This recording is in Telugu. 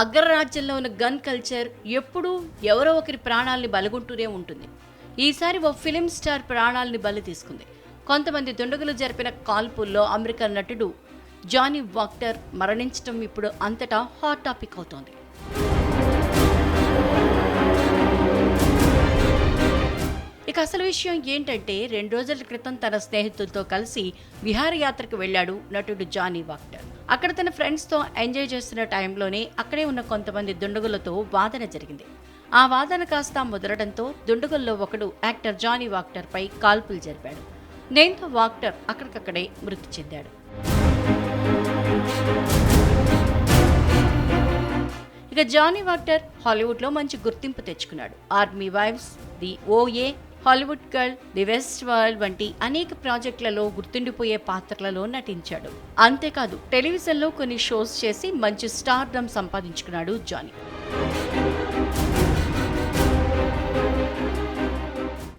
అగ్రరాజ్యంలో ఉన్న గన్ కల్చర్ ఎప్పుడూ ఎవరో ఒకరి ప్రాణాల్ని బలగొంటూనే ఉంటుంది. ఈసారి ఓ ఫిలిం స్టార్ ప్రాణాల్ని బలి తీసుకుంది. కొంతమంది దుండగులు జరిపిన కాల్పుల్లో అమెరికా నటుడు జానీ వాక్టర్ మరణించడం ఇప్పుడు అంతటా హాట్ టాపిక్ అవుతోంది. అసలు విషయం ఏంటంటే రెండు రోజుల క్రితం తన స్నేహితులతో కలిసి విహారయాత్రకు వెళ్ళాడు నటుడు జానీ వాక్టర్. అక్కడ తన ఫ్రెండ్స్తో ఎంజాయ్ చేస్తున్న టైంలోనే అక్కడే ఉన్న కొంతమంది దుండగులతో వాదన జరిగింది. ఆ వాదన కాస్త ముదరడంతో దుండగుల్లో ఒకడు యాక్టర్ జానీ వాక్టర్ పై కాల్పులు జరిపాడు. దీంతో వాక్టర్ అక్కడికక్కడే మృతి చెందాడు. ఇక జానీ వాక్టర్ హాలీవుడ్లో మంచి గుర్తింపు తెచ్చుకున్నాడు. Army wives the OA Hollywood girl the Westworld వంటి అనేక ప్రాజెక్టులలో గుర్తుండిపోయే పాత్రలలో నటించాడు. అంతేకాదు టెలివిజన్లో కొన్ని షోస్ చేసి మంచి స్టార్డమ్ సంపాదించుకున్నాడు జానీ.